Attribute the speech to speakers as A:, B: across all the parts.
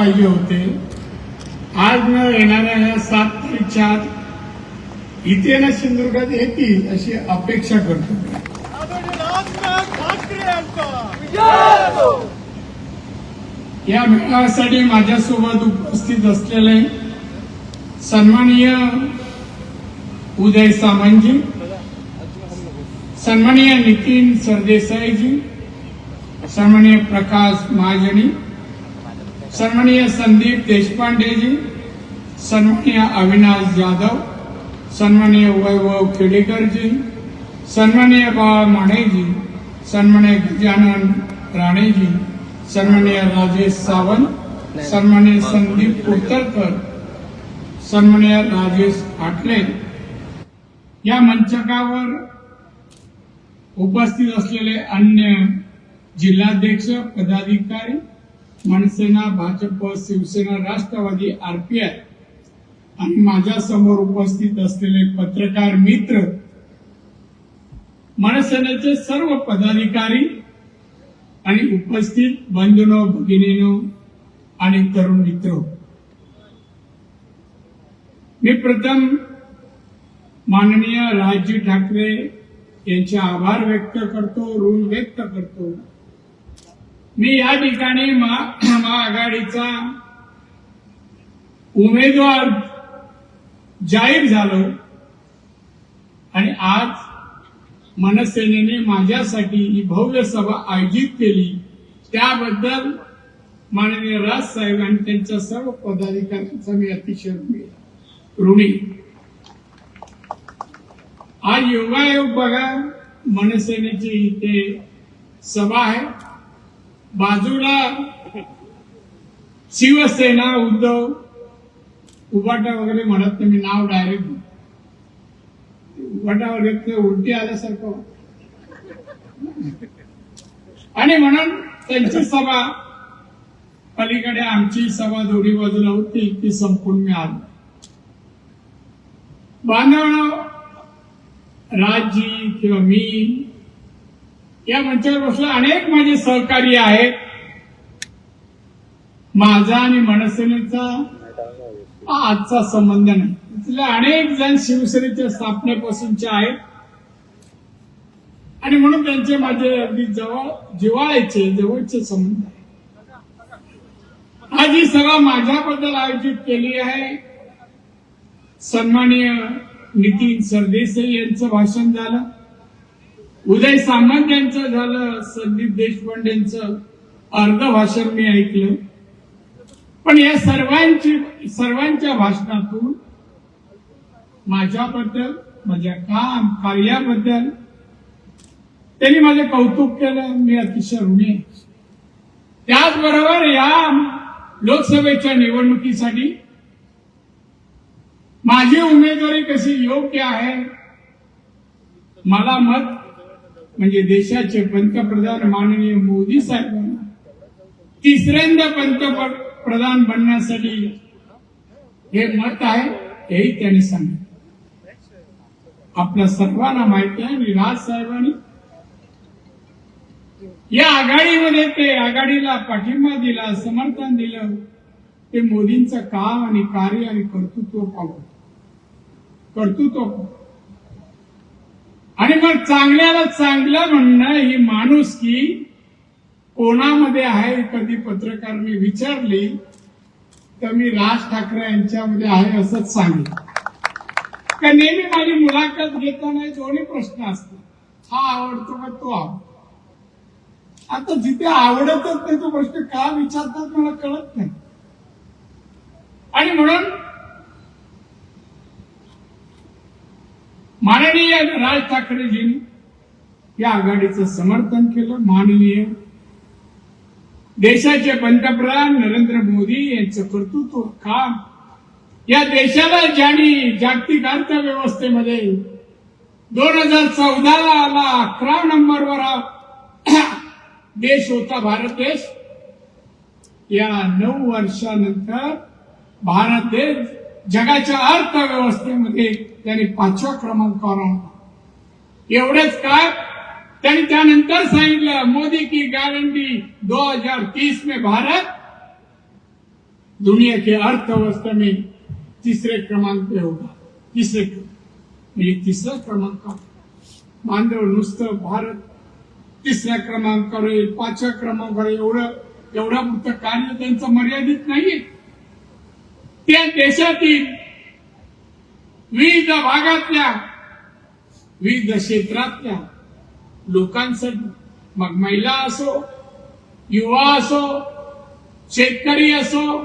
A: पाहिजे होते. आज न येणाऱ्या या सात तारीखच्या आत इथे ना सिंधुदुर्गात येतील अशी अपेक्षा करतो. या मेळाव्यासाठी माझ्यासोबत उपस्थित असलेले सन्माननीय उदय सामंतजी सन्माननीय नितीन सरदेसाईजी सन्माननीय प्रकाश महाजनी सन्माननीय संदीप देशपांडेजी सन्माननीय अविनाश जाधव सन्माननीय वैभव खेडेकरजी सन्माननीय बाळा मानेजी सन्माननीय गजानन राणेजी सन्माननीय राजेश सावंत सन्माननीय संदीप कोतरकर सन्माननीय राजेश आटले या मंचकावर उपस्थित असलेले अन्य जिल्हाध्यक्ष पदाधिकारी मनसेना भाजप शिवसेना राष्ट्रवादी आरपीआय आणि माझ्यासमोर उपस्थित असलेले पत्रकार मित्र मनसेनेचे सर्व पदाधिकारी आणि उपस्थित बंधुनो भगिनीनो आणि तरुण मित्र. मी प्रथम माननीय राजजी ठाकरे यांचे आभार व्यक्त करतो ऋण व्यक्त करतो. मी या ठिकाणी महाआघाडीचा उमेदवार जाहीर झालो आणि आज मनसेनेने माझ्यासाठी ही भव्य सभा आयोजित केली. त्याबद्दल माननीय राज साहेब आणि त्यांच्या सर्व पदाधिकाऱ्यांचा मी अतिशय ऋणी ऋणी. आज योगायोग बघा मनसेनेची इथे सभा आहे. बाजूला शिवसेना उद्धव उबाटा वगैरे म्हणत नाही मी नाव डायरेक्ट उबाटा वगैरे ते उलटी आल्यासारखं आणि म्हणून त्यांची सभा पलीकडे आमची सभा दोन्ही बाजूला होती ती संपून मी आलो बांधव राजजी किंवा मी या मंचावर बसलो. अनेक माझे सहकारी आहेत. माझा आणि मनसेनेचा आजचा संबंध नाही. तिथले अनेक जण शिवसेनेच्या स्थापनेपासूनचे आहेत. आणि म्हणून त्यांचे माझे अगदी जवळ जिवाळ्याचे जवळचे संबंध आहेत. आज ही सभा माझ्याबद्दल आयोजित केली आहे. सन्माननीय नितीन सरदेसाई यांचं भाषण झालं. उदय सामंत यांचं झालं संदीप देशपांडेंचं अर्ध भाषण मी ऐकलं. पण या सर्वांची सर्वांच्या भाषणातून माझ्याबद्दल माझ्या काम कार्याबद्दल त्यांनी माझे कौतुक केलं. मी अतिशय ऋणी त्याचबरोबर या लोकसभेच्या निवडणुकीसाठी माझी उमेदवारी कशी योग्य आहे मला मत म्हणजे देशाचे पंतप्रधान माननीय मोदी साहेबांना तिसऱ्यांदा पंतप्रधान बनण्यासाठी हे मत आहे हेही त्यांनी सांगितलं. आपल्या सर्वांना माहिती आहे आणि राज साहेबांनी या आघाडीमध्ये ते आघाडीला पाठिंबा दिला समर्थन दिलं ते मोदींचं काम आणि कार्य आणि कर्तृत्व पाहू. कर्तृत्व आणि मग चांगल्याला चांगलं म्हणणं ही माणूस की कोणामध्ये आहे? कधी पत्रकारने विचारली तर मी राज ठाकरे यांच्यामध्ये आहे असंच सांगितलं. का नेहमी माझी मुलाखत घेताना दोन्ही प्रश्न असतात. हा आवडतो का तो आवडतो? आता जिथे आवडतच नाही तो प्रश्न का विचारतात मला कळत नाही. आणि म्हणून माननीय राज ठाकरेजींनी या आघाडीचं समर्थन केलं. माननीय देशाचे पंतप्रधान नरेंद्र मोदी यांचं कर्तृत्व काम. या देशाला ज्यांनी जागतिक अर्थव्यवस्थेमध्ये दोन हजार चौदाला आला अकरा नंबरवर हा देश होता भारत देश. या नऊ वर्षानंतर भारत देश जगाच्या अर्थव्यवस्थेमध्ये त्यांनी पाचव्या क्रमांकावर आणला एवढेच काय त्यांनी त्यानंतर सांगितलं मोदी की गारंटी 2030 में भारत दुनिया के अर्थव्यवस्था में तीसरे क्रमांक पे होगा. तिसरे म्हणजे तिसरा क्रमांक मानव नुसतं भारत तिसऱ्या क्रमांकावर येईल पाचव्या क्रमांकावर एवढं एवढा पुरतं कार्य त्यांचं मर्यादित नाहीये. त्या देशातील विविध भागातल्या विविध क्षेत्रातल्या लोकांसाठी मग महिला असो युवा असो शेतकरी असो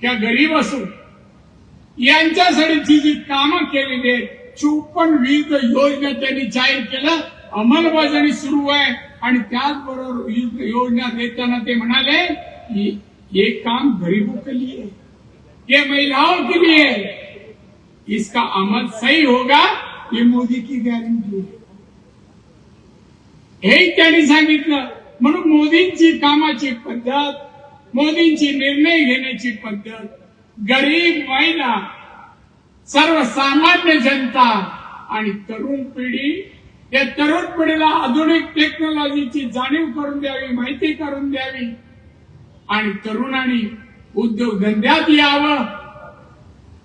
A: किंवा गरीब असो यांच्यासाठी जी कामं केलेली आहेत चोपन्न विविध योजना त्यांनी जाहीर केलं अंमलबजावणी सुरू आहे. आणि त्याचबरोबर विविध योजना देताना ते म्हणाले की हे काम गरीबों के लिए ये महिलाओं के लिए इसका अमल सही होगा ये मोदी की गॅरंटी हे। त्यांनी सांगितलं म्हणून मोदींची कामाची पद्धत मोदींची निर्णय घेण्याची पद्धत गरीब महिला सर्वसामान्य जनता आणि तरुण पिढी या तरुण पिढीला आधुनिक टेक्नॉलॉजीची जाणीव करून द्यावी माहिती करून द्यावी आणि तरुणांनी उद्योगधंद्यात यावं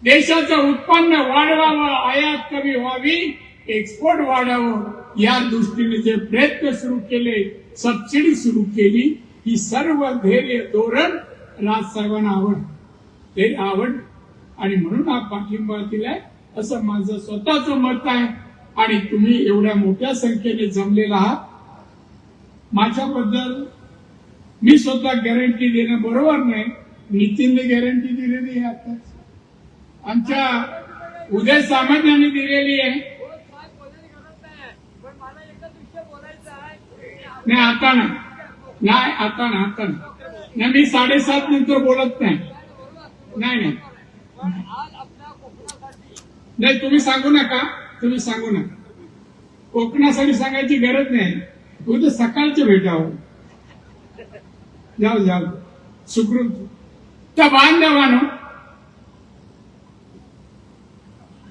A: देशाचं उत्पन्न वाढवावं आयात कमी व्हावी एक्सपोर्ट वाढावं या दृष्टीने जे प्रयत्न सुरू केले सबसिडी सुरू केली ही सर्व धैर्य धोरण राजसाहेबांना आवड. ते आवड. आणि म्हणून हा पाठिंबा दिलाय असं माझं स्वतःच मत आहे. आणि तुम्ही एवढ्या मोठ्या संख्येने जमलेला आहात. माझ्याबद्दल मी स्वतः गॅरंटी देणं बरोबर नाही. नितीनने गॅरंटी दिलेली आहे आताच आमच्या उदय सामंत यांनी दिलेली आहे. नाही आता ना नाही आता ना आता नाही. नाही मी साडेसात नंतर बोलत नाही. नाही नाही. तुम्ही सांगू नका. तुम्ही सांगू नका. कोकणासाठी सांगायची गरज नाही. उद्या सकाळचे भेटावं. जाऊ जाऊ. सुखरूप. त्या बांधवानं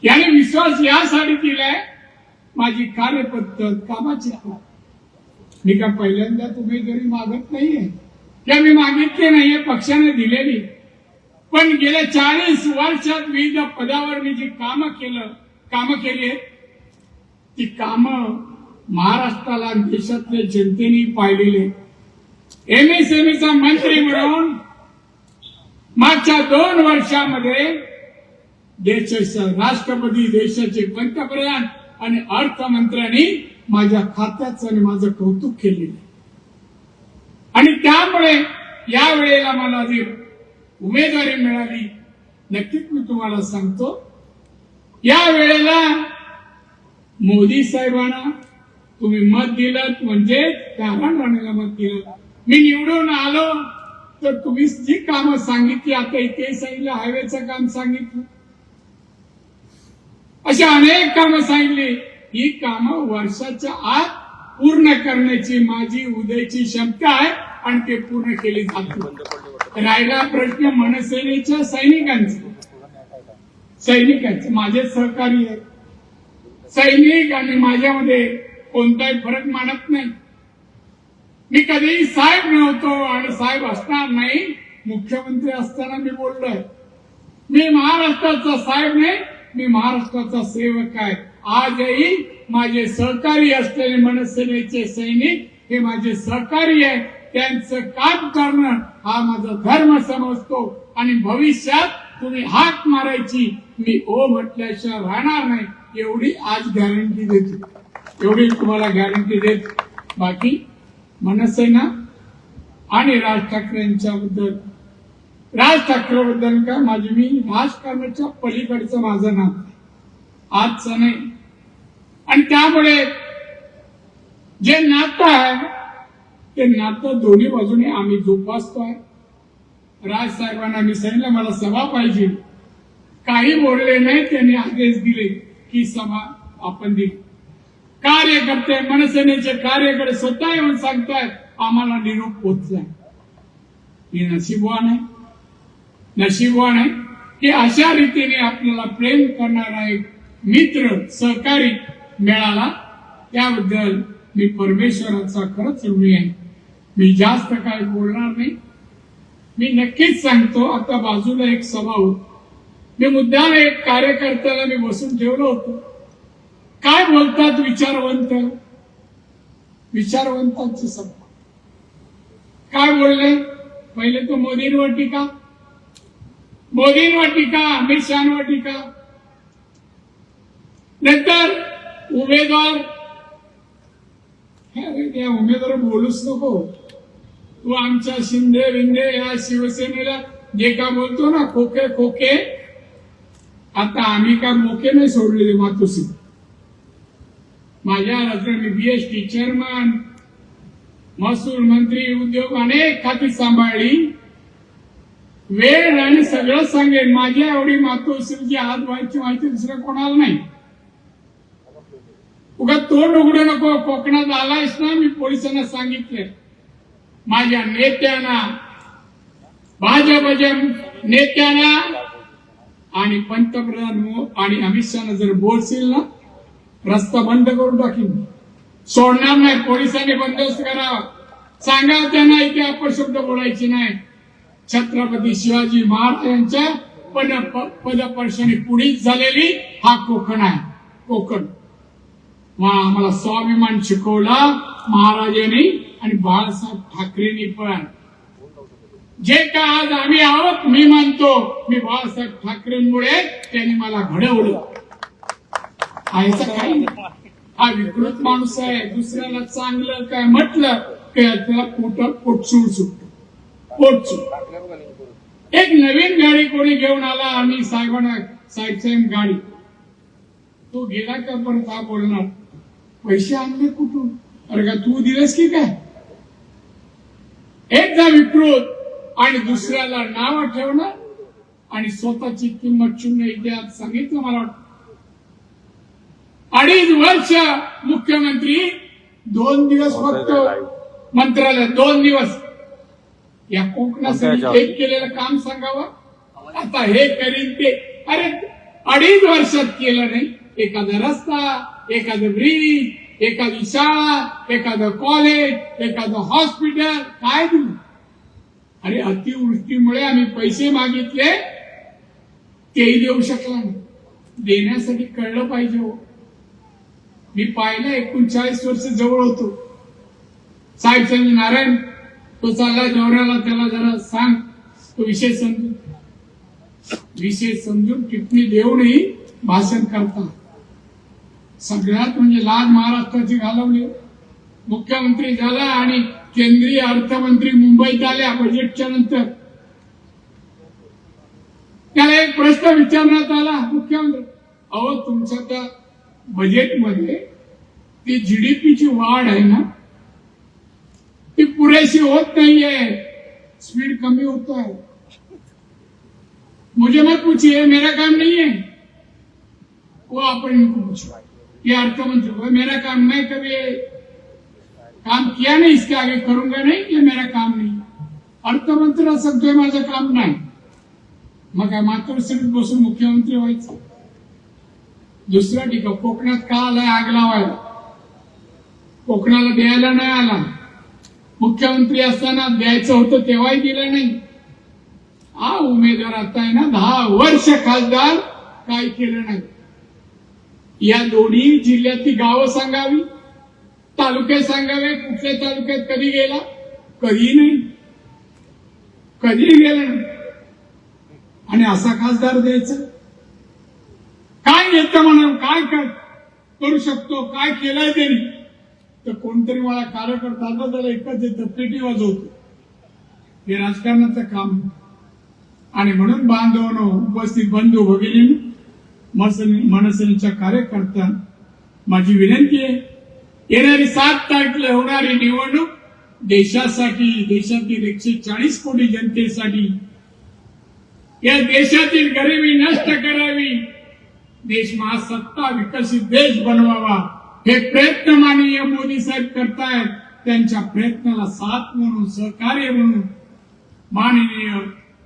A: याने विश्वास यासाठी केलाय माझी कार्यपद्धत कामाची मी का पहिल्यांदा तुम्ही जरी मागत नाहीये? त्या मी मागितले नाहीये पक्षाने दिलेली. पण गेल्या चाळीस वर्षात विविध पदावर मी जी कामं केलं कामं केली आहेत ती कामं महाराष्ट्राला देशातल्या जनतेने पाहिलेले एमएसएमईचा मंत्री म्हणून मागच्या दोन वर्षामध्ये देशाचा राष्ट्रपती देशाचे पंतप्रधान आणि अर्थमंत्र्यांनी माझ्या खात्याचं आणि माझं कौतुक केलेलं आणि त्यामुळे या वेळेला मला जी उमेदवारी मिळाली नक्कीच मी तुम्हाला सांगतो. या वेळेला मोदी साहेबांना तुम्ही मत दिलं म्हणजे कारण राणीला मत दिलं मी निवडून आलो. तर तुम्ही जी कामं सांगितली आता इथे सांगितलं हायवेचं काम सांगितलं. अशी अनेक कामं सांगितली. ही कामं वर्षाच्या आत पूर्ण करण्याची माझी उदयची क्षमता आहे आणि ते पूर्ण केली जाते राहिला प्रश्न मनसेनेच्या सैनिकांचा. सैनिकांचे. माझे सहकारी आहे सैनिक आणि माझ्यामध्ये कोणताही फरक मानत नाही. मी कधीही साहेब नव्हतो आणि साहेब असणार नाही मुख्यमंत्री असताना मी बोललोय मी महाराष्ट्राचा साहेब नाही मी महाराष्ट्राचा सेवक आहे. आजही माझे सहकारी असलेले मनसेनेचे सैनिक हे माझे सहकारी आहे त्यांचं काम करणं हा माझा धर्म समजतो आणि भविष्यात तुम्ही हाक मारायची मी ओ म्हटल्याशिवाय राहणार नाही. एवढी आज गॅरंटी देतो. एवढी तुम्हाला गॅरंटी देत. बाकी मनसेना आणि राज ठाकरेंच्या बद्दल राज ठाकरेबद्दल का? माझी मी राजकारणाच्या पलीकडचं माझं नाव. आजचं नाही. आणि त्यामुळे जे नातं आहे ते नातं दोन्ही बाजूने आम्ही जोपासतोय राज साहेबांना मी सांगितलं मला सभा पाहिजे. काही बोलले नाही त्यांनी आदेश दिले की सभा आपण दिली. कार्यकर्ते मनसेनेचे कार्यकर्ते स्वतः येऊन सांगतायत आम्हाला निरोप पोचलाय मी नशीबवान आहे. नशीबवान आहे की अशा रीतीने आपल्याला प्रेम करणारा एक मित्र सहकारी मिळाला. त्याबद्दल मी परमेश्वराचा खरंच ऋणी आहे. मी जास्त काय बोलणार नाही. मी नक्कीच सांगतो आता बाजूला एक सभा होती. मी मुद्दाम एक कार्यकर्त्याला मी बसून ठेवलं होतं. काय बोलतात विचारवंत? विचारवंतांची सभा काय बोलले? पहिले तो मोदींवर टीका. मोदींवर टीका अमित शहावर टीका. नंतर उमेदवार. उमेदवार बोलूच नको. तू आमच्या शिंदे विंदे या शिवसेनेला जे का बोलतो ना खोके खोके. आता आम्ही काय मोके नाही सोडलेले मातोसी माझ्या रात्र मी बीएसटी चेअरमन महसूल मंत्री उद्योग अनेक खाती सांभाळली. वेळ आणि सगळं सांगेन. माझ्या एवढी मातोश्रीची हात व्हायची माहिती दुसरं कोणाला नाही. उगा तोंड उघडू नको. कोकणात आलायस ना मी पोलिसांना सांगितले माझ्या नेत्यांना भाजपच्या नेत्यांना आणि पंतप्रधान आणि अमित शहाना जर बोलशील ना रस्ता बंद करून टाकीन. सोडणार नाही पोलिसांनी बंदोबस्त करावा सांगा त्यांना इथे अपशब्द बोलायचे नाही. छत्रपती शिवाजी महाराजांच्या पद पदपर्शनी पुढीच झालेली हा कोकण आहे. कोकण. आम्हाला स्वाभिमान शिकवला महाराजांनी आणि बाळासाहेब ठाकरेंनी पण. जे का आज आम्ही आहोत मी मानतो. मी बाळासाहेब ठाकरेंमुळे त्यांनी मला घडवलं. आयचं काही हा विकृत माणूस आहे दुसऱ्याला चांगलं काय म्हटलं की त्याला पोट पोटसूळ सुटत. पोटसूळ एक नवीन गाडी कोणी घेऊन आला आम्ही साहेबांना साहेब साहेब गाडी. तो गेला का परत हा बोलणार? पैसे आणले कुठून? अरे का तू दिलंस की काय? एकदा विकृत आणि दुसऱ्याला नाव ठेवणं आणि स्वतःची किंमत शून्य इतिहास सांगितलं मला वाटतं. अडीच वर्ष मुख्यमंत्री दोन दिवस फक्त मंत्रालय दोन दिवस. या कोकणासाठी एक केलेलं काम सांगावं? आता हे करीन ते. अरे अडीच वर्षात केलं नाही. एखादा रस्ता एखादं ब्रिज एखादी शाळा एखादं कॉलेज एखादं हॉस्पिटल काय दिलं अरे अतिवृष्टीमुळे आम्ही पैसे मागितले तेही देऊ शकला नाही. देण्यासाठी कळलं पाहिजे हो. मी पाहिलं एकोणचाळीस वर्ष जवळ होतो. साहेब संजय नारायण तो चालला नवऱ्याला त्याला जरा सांग तो विषय समजून विषय समजून टिप्पणी देऊनही भाषण करतात सगळ्यात म्हणजे लाल महाराष्ट्राची घालवली. मुख्यमंत्री झाला आणि केंद्रीय अर्थमंत्री मुंबईत आल्या बजेटच्या नंतर. त्याला एक प्रश्न विचारण्यात आला मुख्यमंत्री अहो तुमच्या त्या बजेटमध्ये ती जीडीपीची वाढ आहे ना, ती पुरेशी होत स्पीड कमी होत है मुझे मत पूछिए, मेरा काम नहीं है? वो आप इनको पूछो। ये अर्थमंत्री वो मेरा काम मैं कभी काम किया नहीं, इसके आगे करूँगा नहीं, ये मेरा काम नहीं। अर्थमंत्र्याला सांगतोय माझं काम नाही। मग काय मातोश्रीत बसून मुख्यमंत्री व्हायचं? दुसरं ठिकाण कोकणात का आलाय आग लावायला? कोकणाला द्यायला नाही आला. मुख्यमंत्री असताना द्यायचं होतं तेव्हाही दिलं नाही. हा उमेदवार आता आहे ना दहा वर्ष खासदार काय केलं नाही. या दोन्ही जिल्ह्यातली गावं सांगावी तालुके सांगावे कुठल्या तालुक्यात कधी गेला? कधी नाही. कधी गेला नाही. आणि असा खासदार द्यायचा? काय येतं म्हणून काय काय करू शकतो. काय केलंय त्यांनी? तर कोणतरी मला कार्यकर्ता आता त्याला एकच येतं पेटी वाजवतो. हे राजकारणाचं काम. आणि म्हणून बांधवनो उपस्थित बंधू भगिनी मनसेनेच्या कार्यकर्त्या माझी विनंती आहे येणारी सात तारखेला होणारी निवडणूक देशासाठी देशातील एकशे चाळीस कोटी जनतेसाठी या देशातील गरिबी नष्ट करावी. देश महासत्ता विकसित देश बनवावा हे प्रयत्न माननीय मोदी साहेब करतायत. त्यांच्या प्रयत्नाला साथ म्हणून सहकार्य म्हणून माननीय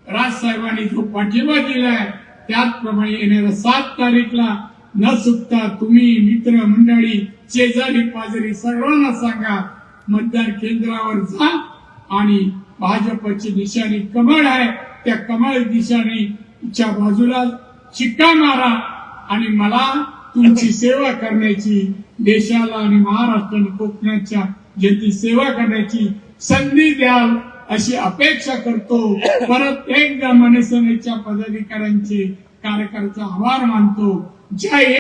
A: राजसाहेबांनी जो पाठिंबा दिलाय त्याचप्रमाणे येणाऱ्या सात तारीखला न चुकता तुम्ही मित्र मंडळी शेजारी पाजारी सर्वांना सांगा मतदान केंद्रावर जा आणि भाजपची निशाणी कमळ आहे. त्या कमळ दिशाने बाजूला शिक्का मारा. आणि मला तुमची सेवा करण्याची देशाला आणि महाराष्ट्र आणि कोकणाच्या जनतेची सेवा करण्याची संधी द्याल अशी अपेक्षा करतो. परत एकदा मनसेनेच्या पदाधिकाऱ्यांचे कार्यकर्त्याचा आभार मानतो. जय